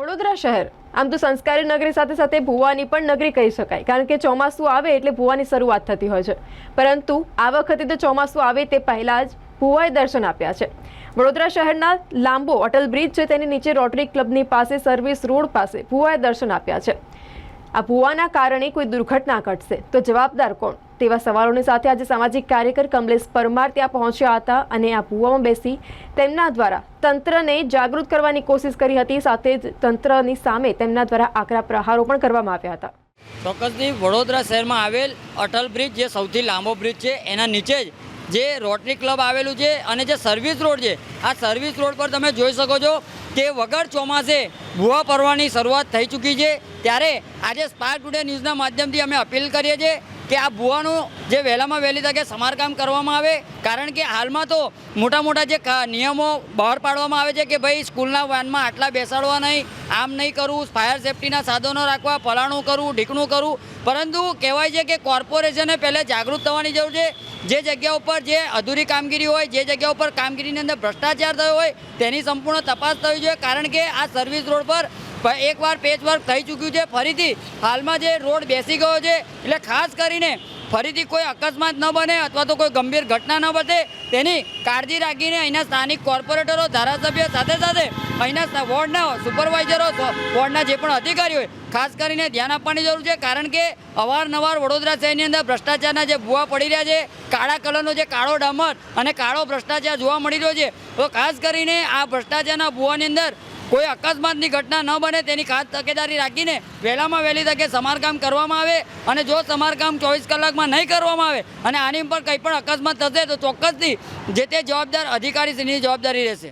વડોદરા શહેર. આમ તો સંસ્કારી નગરી સાથે સાથે ભુવાની પણ નગરી કહી શકાય. કારણ કે ચોમાસું આવે એટલે ભુવાની શરૂઆત થતી હોય છે. પરંતુ આ વખતે તો ચોમાસું આવે તે પહેલાં જ ભુવાએ દર્શન આપ્યા છે. વડોદરા શહેરના લાંબો અટલ બ્રિજ છે તેની નીચે રોટરી ક્લબની પાસે સર્વિસ રોડ પાસે ભુવાએ દર્શન આપ્યા છે. આ ભુવાના કારણે કોઈ દુર્ઘટના ઘટશે તો જવાબદાર કોણ? તેવા સવાલોની સાથે આજે સામાજિક કાર્યકર કમલેશ પરમાર ત્યાં પહોંચ્યા હતા અને આ ભૂવામાં બેસી તેમના દ્વારા તંત્રને જાગૃત કરવાની કોશિશ કરી હતી. સાથે જ તંત્રની સામે તેમના દ્વારા આકરા પ્રહારો પણ કરવામાં આવ્યા હતા. ચોક્કસથી વડોદરા શહેરમાં આવેલ અટલ બ્રિજ જે સૌથી લાંબો બ્રિજ છે, એના નીચે જ જે રોટરી ક્લબ આવેલું છે અને જે સર્વિસ રોડ છે, આ સર્વિસ રોડ પર તમે જોઈ શકો છો કે વગર ચોમાસે ભૂવા પરવાની શરૂઆત થઈ ચૂકી છે. ત્યારે આજે સ્પાર્ક ટુડે ન્યૂઝના માધ્યમથી અમે અપીલ કરીએ છીએ કે આ ભૂવાનું જે વહેલામાં વહેલી તકે સમારકામ કરવામાં આવે, કારણ કે હાલમાં તો મોટા મોટા જે નિયમો બહાર પાડવામાં આવે છે કે ભાઈ સ્કૂલના વાનમાં આટલા બેસાડવા નહીં, આમ નહીં કરવું, ફાયર સેફટીના સાધનો રાખવા ફલાણું કરવું, ઢીકણું કરવું. પરંતુ કહેવાય છે કે કોર્પોરેશને પહેલાં જાગૃત થવાની જરૂર છે જે જગ્યા ઉપર જે અધૂરી કામગીરી હોય, જે જગ્યા ઉપર કામગીરીની અંદર ભ્રષ્ટાચાર થયો હોય, તેની સંપૂર્ણ તપાસ થવી જોઈએ, કારણ કે આ સર્વિસ રોડ પર એકવાર પેચ વર્ક થઈ ચૂક્યું છે. ફરીથી હાલમાં જે રોડ બેસી ગયો છે, એટલે ખાસ કરીને ફરીથી કોઈ અકસ્માત ન બને અથવા તો કોઈ ગંભીર ઘટના ન બને, તેની કાળજી રાખીને અહીંના સ્થાનિક કોર્પોરેટરો, ધારાસભ્ય સાથે સાથે અહીંના વોર્ડના સુપરવાઇઝરો વોર્ડના જે પણ અધિકારીઓ ખાસ કરીને ધ્યાન આપવાની જરૂર છે, કારણ કે અવારનવાર વડોદરા શહેરની અંદર ભ્રષ્ટાચારના જે ભૂવા પડી રહ્યા છે, કાળા કલરનો જે કાળો ડામર અને કાળો ભ્રષ્ટાચાર જોવા મળી રહ્યો છે, તો ખાસ કરીને આ ભ્રષ્ટાચારના ભૂવાની અંદર કોઈ અકસ્માતની ઘટના ન બને તેની ખાસ તકેદારી રાખીને વહેલામાં વહેલી તકે સમારકામ કરવામાં આવે અને જો સમારકામ ચોવીસ કલાકમાં નહીં કરવામાં આવે અને આની પર કંઈ પણ અકસ્માત થશે તો ચોક્કસથી જે તે જવાબદાર અધિકારીશ્રીની જવાબદારી રહેશે.